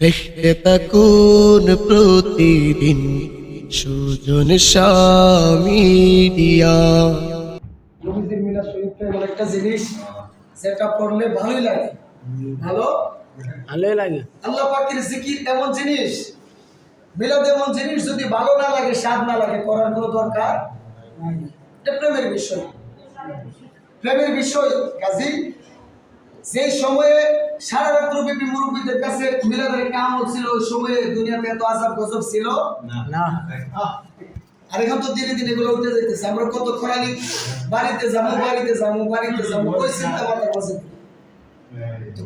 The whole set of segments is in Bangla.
দেখতে থাকুন প্রতিদিন সুজন মিডিয়া নবীজির মিলাদ শরীফটা এমন একটা জিনিস যেটা পড়লে ভালোই লাগে। ভালো? ভালোই লাগে। আল্লাহ পাকের জিকির এমন জিনিস মিলাদ এমন জিনিস যদি ভালো না লাগে স্বাদ না লাগে করার কোনো দরকার এটা প্রেমের বিষয়। প্রেমের বিষয় কাজী। যে সময়ে সারা রাত্র ব্যাপী মুরব্বীদের কাছে মিলাদের আমল ছিল ওই সময়ে দুনিয়াতে এত আজাব গজব ছিল? না। আর এখন তো দিনে দিনে এগুলো উঠে যাইতেছে। আমরা কত খরালি বাড়িতে যাব বাড়িতে যাব বাড়িতে যাব ওই চিন্তা মাথার মাঝে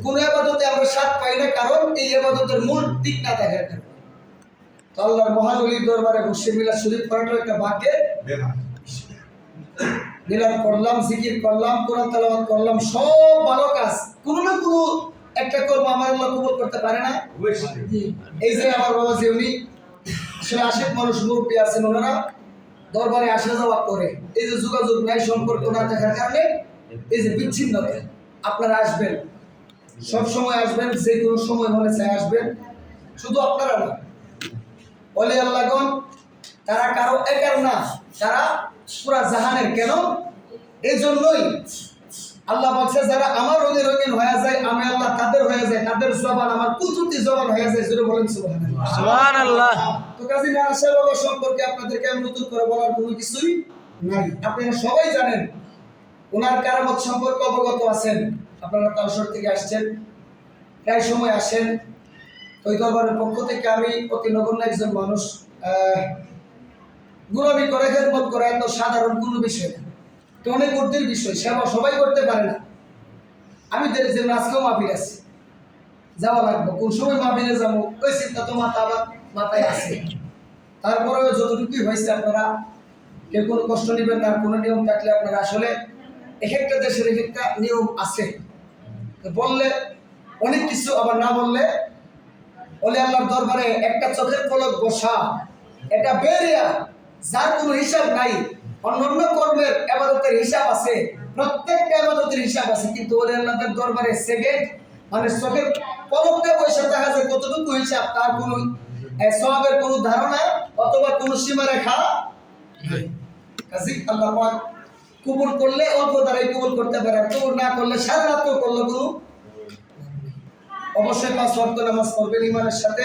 কোন আবাদতে আমরা স্বাদ পাই না কারণ এই আবাদতের মূল দিক না দেখার কারণে তো আল্লাহর মহানলীর দরবারে বসে মিলাদ শরীফ করাটা একটা বাক্যে মিলাদ করলাম জিকির করলাম কোরআন তেলাওয়াত করলাম সব ভালো কাজ। কোনো না কোনো একটা কর্ম আমার আল্লাহ কবুল করতে পারে না। এই যে আমার বাবা যে উনি আসলে আশেক মানুষ মুরব্বী আছেন ওনারা দরবারে আসা যাওয়া করে। এই যে যোগাযোগ নাই সম্পর্ক না থাকার কারণে এই যে বিচ্ছিন্নতা। আপনারা আসবেন। সব সময় আসবেন যে কোনো সময় মনে চায় আসবেন। শুধু আপনারা না। বলে আল্লাহগণ তারা কারও একার না তারা পুরা জাহানের। কেন? এই জন্যই আল্লাহ বলছে যারা আমার রঙে রঙিন হয়ে যায় আমি আল্লাহ তাদের হয়ে যায় তাদের জবান আমার কুচুতি জবান হয়ে যায়। জুড়ে বলেন সুবহানাল্লাহ। তো কাজী নারাশা বাবা সম্পর্কে আপনাদেরকে আমি নতুন করে বলার কোনো কিছুই নাই। আপনারা সবাই জানেন ওনার কারামত সম্পর্কে অবগত আছেন আপনারা তালসর থেকে আসছেন প্রায় সময় আসেন। ওই দরবারের পক্ষ থেকে আমি অতি নগণ্য একজন মানুষ আহ, গুলামি করে খেদমত করা এত সাধারণ কোনো বিষয় না। তো অনেক ঊর্ধ্বের বিষয়, সেবা সবাই করতে পারে না। আমি যে আজকেও মাফির আছি। যাওয়া লাগবে। কোন সময় মাহফিলে যাব? ওই চিন্তা তো মাথা আমার মাথায় আছে। তারপরে যতটুকুই হয়েছে আপনারা, কেউ কোনো কষ্ট নেবেন না, কোনো নিয়ম থাকলে আপনারা আসলে এক একটা দেশের এক একটা নিয়ম আছে। বললে অনেক কিছু, আবার না বললে বলে আল্লাহর দরবারে একটা চোখের পলক বসা, এটা বেরিয়া, যার কোনো হিসাব নাই, অন্যান্য কর্মের হিসাব আছে প্রত্যেকটা আবাদতের হিসাব আছে কিন্তু ওলে আল্লাহদের দরবারে সেকেন্ড মানে চোখের পলকটা পয়সা দেখা যায় কতটুকু হিসাব তার কোনো এ, সওয়াবের কোনো ধারণা অথবা কোনো সীমারেখা কাজী আল্লাহ পাক কবুল করলে অল্প দ্বারাই কবুল করতে পারে কবুল না করলে সারা রাত্র করলে কোনো? অবশ্যই পাঁচ ওয়াক্ত নামাজ পড়বেন ইমানের সাথে।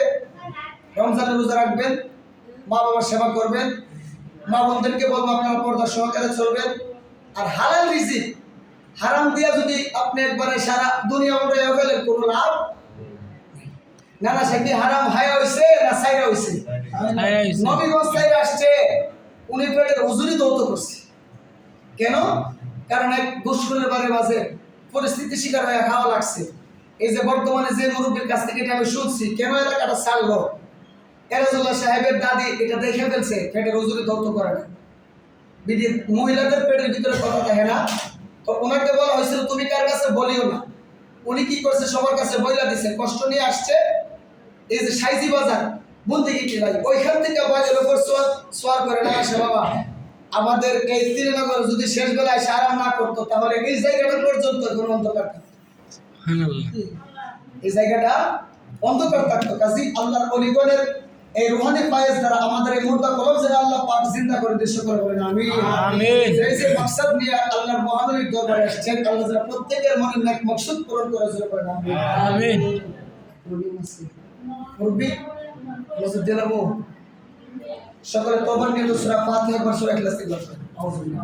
রমজানের রোজা রাখবেন মা বাবার সেবা করবেন। মা বোনদেরকে বলব আপনারা পর্দা সহকারে চলবেন। আর হালাল রিজিক হারাম দিয়া যদি আপনি একবারে সারা দুনিয়া উঠে ফেলেন কোনো লাভ না না সেটি হারাম হায়া হইছে না সাইরা হইছে। নবীগঞ্জ সাইরা আসছে উনি পেটের হুজুরি দৌত করছে। কেন? কারণ এক দুশ্মনের বারে মাঝে পরিস্থিতি শিকার হয়ে খাওয়া লাগছে। এই যে বর্তমানে যে মুরব্বীর কাছ থেকে এটা আমি শুনছি কেন এলাকাটা ছাড়লো এরাজুল্লাহ সাহেবের দাদি এটা দেখে ফেলছে পেটের হুজুরি দৌত করে না। মহিলাদের পেটের ভিতরে কথা থাকে না তো ওনাকে বলা হয়েছিল তুমি কার কাছে বলিও না? উনি কি করছে? সবার কাছে বইলা দিছে কষ্ট নিয়ে আসছে। এই যে সাইজি বাজার বন্দিগি কি ভাই? ওইখান থেকে বাজার উপর সোয়ার সোয়ার করে না আসে বাবা। আমাদের এই শ্রীনগর যদি শেষ বেলায় আরাম না করতো তাহলে এই জায়গাটা পর্যন্ত কোনো অন্ধকার এই জায়গাটা অন্ধকার থাকতো। কাজী আল্লাহর অলিগণের এই রুহানি পায়েস দ্বারা আমাদের এই মুর্দা কলম যেন আল্লাহ পাক জিন্দা করে দৃশ্য করে বলেন আমি আমিন। এই যে মাকসাদ নিয়ে আল্লাহর মহানবীর দরবারে এসেছেন আল্লাহ যেন প্রত্যেকের মনের নেক মকসুদ পূরণ করে জোরে করেন আমি আমিন। মুরব্বি মসজিদ দিলামু সকলে তোবার নিয়ে সূরা ফাতিহা একবার সূরা ইখলাস আউযু বিল্লাহ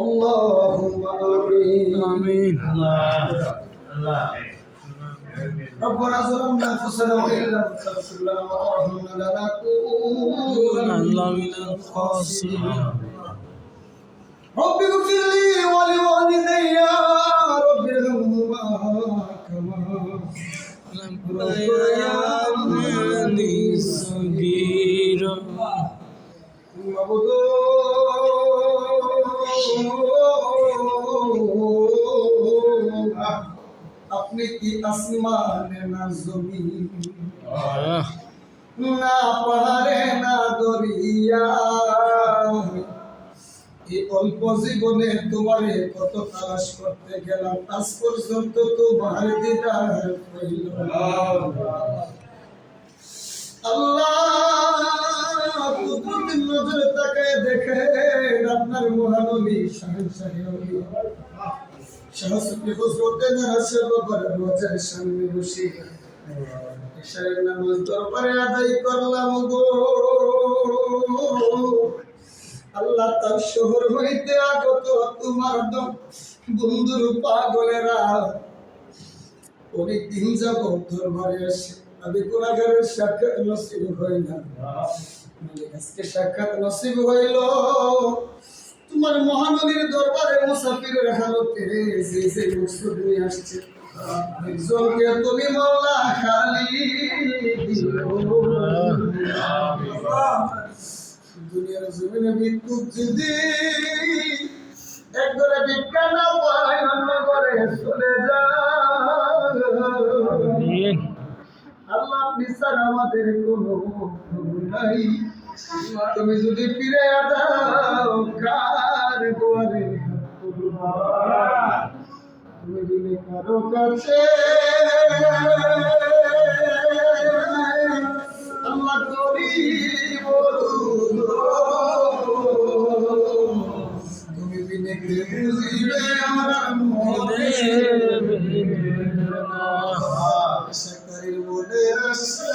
اللهم آمين. آمين. ربنا ظلمنا أنفسنا وإن لم تغفر لنا وترحمنا لنكونن من الخاسرين. رب اغفر لي ولوالدي رب ارحمهما كما ربياني صغيرا. وابدوا কি আসমানে না না পাহাড়ে না দরিয়া এই অল্প জীবনে তোমারে কত তালাশ করতে গেলাম আজ পর্যন্ত তোমার দিদার হইল আল্লাহ নজরে তাকায় দেখে আপনার মহানবী শাহেদ সাহেব শাহসুফি হুজরতের রাসে বাবার রোজার সামনে বসে এশারের নামাজ দরবারে আদায় করলাম গো আল্লাহ তার শহর হইতে আগত তোমার বন্ধুর পাগলেরা অনেক দিন যাব দরবারে আসে আমি গুণাগারের সাক্ষাৎ নসিব হই না আজকে সাক্ষাৎ নসিব হইল। তোমার মহানবীর দরবারে মুসাফিরের হালতে যে যে মকসুদ নিয়ে আসছে। একজনকে তুমি মাওলা খালি দুনিয়ার জমিনে বিদ্যুৎ যদি পায় অন্য চলে আমিন আল্লাহ আপনি স্যার আমাদের কোনো নাই। তুমি যদি ফিরে দাও কারও কাছে আল্লাহ করি তুমি বিনে কে বুঝিবে আমার মনে সকালের মনে আসে।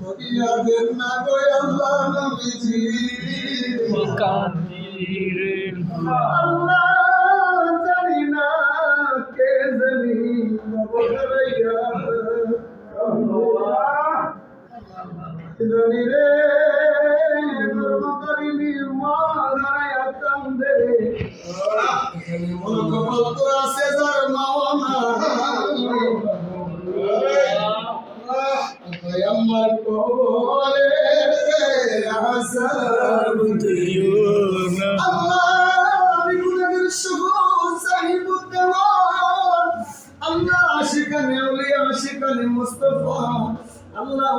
মফরিয়াদের না গো আল্লাহ নবীজি। কাদির আল্লাহ জানি না কে জানি নবরাইয়া জানি রে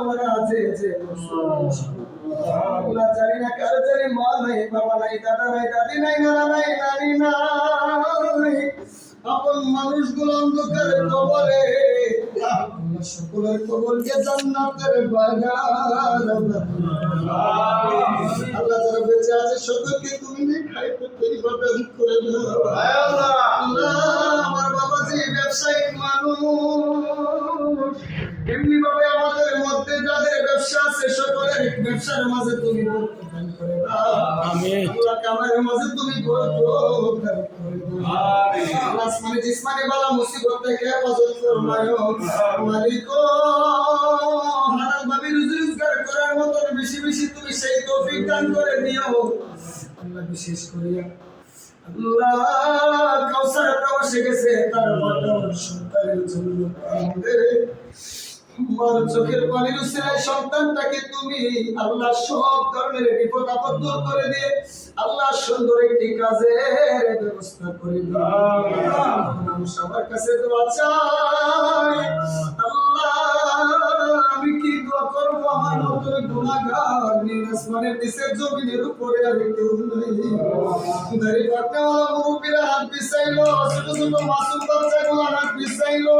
আমার আছে যে আল্লাহ জানি না কার জানি, মা নাই, বাবা নাই, দাদা নাই, দাদি নাই, নানা নাই, নানি নাই। আপন মানুষগুলো অন্ধকারে কবরে। সকলের কবরকে জান্নাতের বাগান। আল্লাহ যারা বেঁচে আছে, সকলকে তুমি খাইতে পরিবর্তন করে দাও। আল্লাহ আমার বাবাজি ব্যবসায়িক মানুষ। সকলের ব্যবসার মাঝে তুমি বরকত করে দাও। আমিন। কামারের মাঝে তুমি বরকত করে দাও। আল্লাহ আসমানি বালা মুসিবত থেকে হেফাজত ফরমায়ো। মালিক হালাল ভাবে রুজি রোজগার করার মতন বেশি বেশি তুমি সেই তৌফিক দান করে দিও। আল্লাহ বিশেষ করিয়া। আল্লাহ কাউসার প্রবাসে গেছে তার মাতার সন্তানের জন্য। আমাদের মার চোখের পানির উসিলায় সন্তানটাকে তুমি আল্লাহ সব ধরনের বিপদ আপদ দূর করে দিয়ে আল্লাহ সুন্দর একটি কাজের ব্যবস্থা করে দাও। আমার কাছে দোয়া চাই আল্লাহ আমি কি দোয়া করব? আমার গুণাগার নীল আসমানের জমিনের উপরে আমি কেউ নাই। দাড়ি পাকনাওয়ালা মুরব্বীরা হাত পিছাইলো ছোট ছোট মাসুম বাচ্চাগুলো হাত পিছাইলো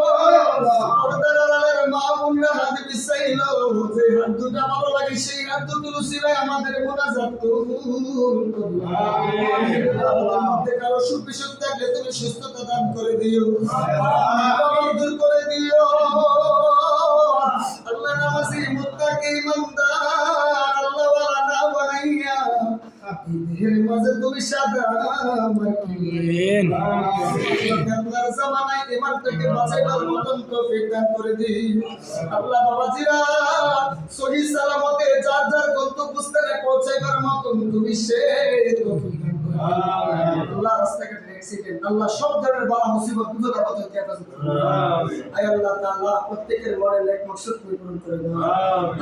কারও সুখ বিসুখ থাকলে তুমি সুস্থতা দান করে দিও। করে দিও। আল্লাহ নামাজি মুত্তাকি ইমানদার এই মাঝে তুমি সাদা মাটি জামানায় এবার থেকে বাঁচাইবার মতন তৌফিক দান করে দিন। আল্লাহ বাবাজিরা সহি সালামতে যার যার গন্তব্যস্থানে পৌঁছাইবার মতন তুমি সে তৌফিক। আল্লাহ রাস্তাঘাটে অ্যাক্সিডেন্ট আল্লাহ সব ধরনের বালা মুসিবত বিপদ আপদ থেকে হেফাজত করুন। আয় আল্লাহ তাআলা প্রত্যেকের মনের এক মকসদ পূরণ করে দাও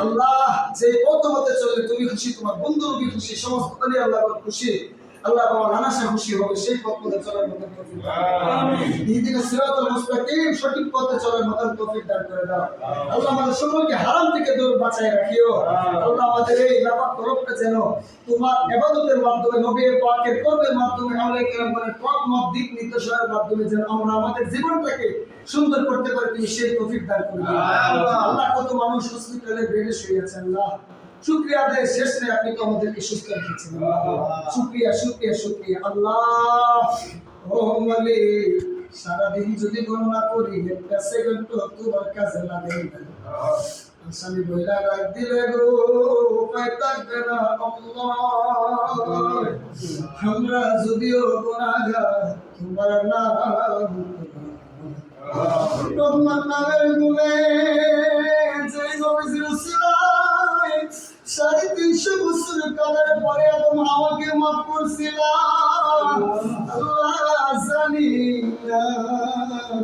আল্লাহ যে পথমতে চললে তুমি খুশি তোমার বন্ধু খুশি সমস্ত আলী আল্লাহ খুশি। আল্লাহ খুশি হবে সেই পথ পথে চলার মতো তৌফিক দান ইহদিনাস সিরাতাল মুস্তাকিম সঠিক পথে চলার মতো তৌফিক দান করে দাও। আল্লাহ আমাদের সকলকে হারাম থেকে দূর বাঁচায় রাখিও। আল্লাহ আমাদের এই কলবকে যেন তোমার ইবাদতের মাধ্যমে নবী পাকের কর্মের মাধ্যমে আমরা পথ মত দিক নির্দেশনার মাধ্যমে যেন আমরা আমাদের জীবনটাকে সুন্দর করতে পারি তুমি সেই তৌফিক দান করে আল্লাহ কত মানুষ হসপিটালে বেডে শুয়ে আছে আল্লাহ। শুক্রিয়া আদায় শেষ নেই, আপনি তো আমাদেরকে সুস্থ রেখেছেন শুক্রিয়া শুক্রিয়া শুক্রিয়া। আল্লাহ ও সারাদিন যদি গণনা করি, একটা সেকেন্ড তো তোমার কাছে লাগে আসামি বইলা রাখ দিলে গো, উপায় থাকবে না আমরা যদিও গুণাগার তোমার নাম রহমান নামের গুণে। সাড়ে তিনশো বছর কালের পরে আদম আমাকে মাফ করছিলাম জানি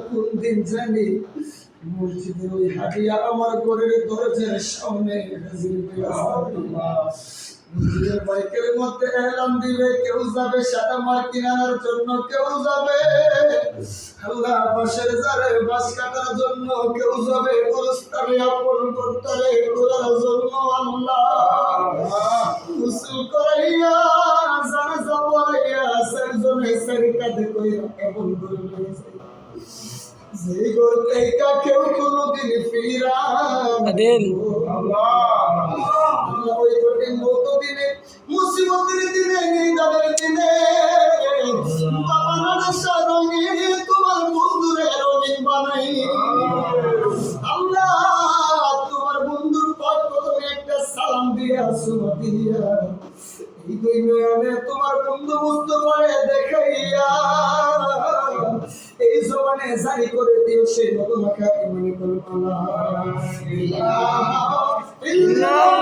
কোন দিন জানি মসজিদের ওই হাটিয়া আমার ঘরের দরজার সামনে মসজিদের বাইকের মধ্যে এলাম দিবে কেউ যাবে সাদা মার কিনার জন্য কেউ যাবে আল্লাহ বাসের যারে বাস কাটার জন্য কেউ যাবে পুরস্কারে আপন করতারে করার জন্য আল্লাহ মুসুল করাইয়া জানা যাবাইয়া সারজনে সারি কাঁধে কইরা কেমন করে নিয়ে যায়। যে কেউ কোনোদিন ফিরা আদিল। আল্লাহ ওই কঠিন মতো দিনে নিদানের দিনে। বাবা নানা সারঙে তোমার বন্ধুরে রঙিন বানাই। আল্লাহ, তোমার বন্ধুর পর প্রথমে একটা সালাম দিয়ে আসুন দিয়া এই দুই নয়নে তোমার বন্ধু বুঝতে পারে দেখাইয়া, এই জবানে জারি করে দিও সেই মতো মাখা মনে করুন আল্লাহ ইল্লাল্লাহ।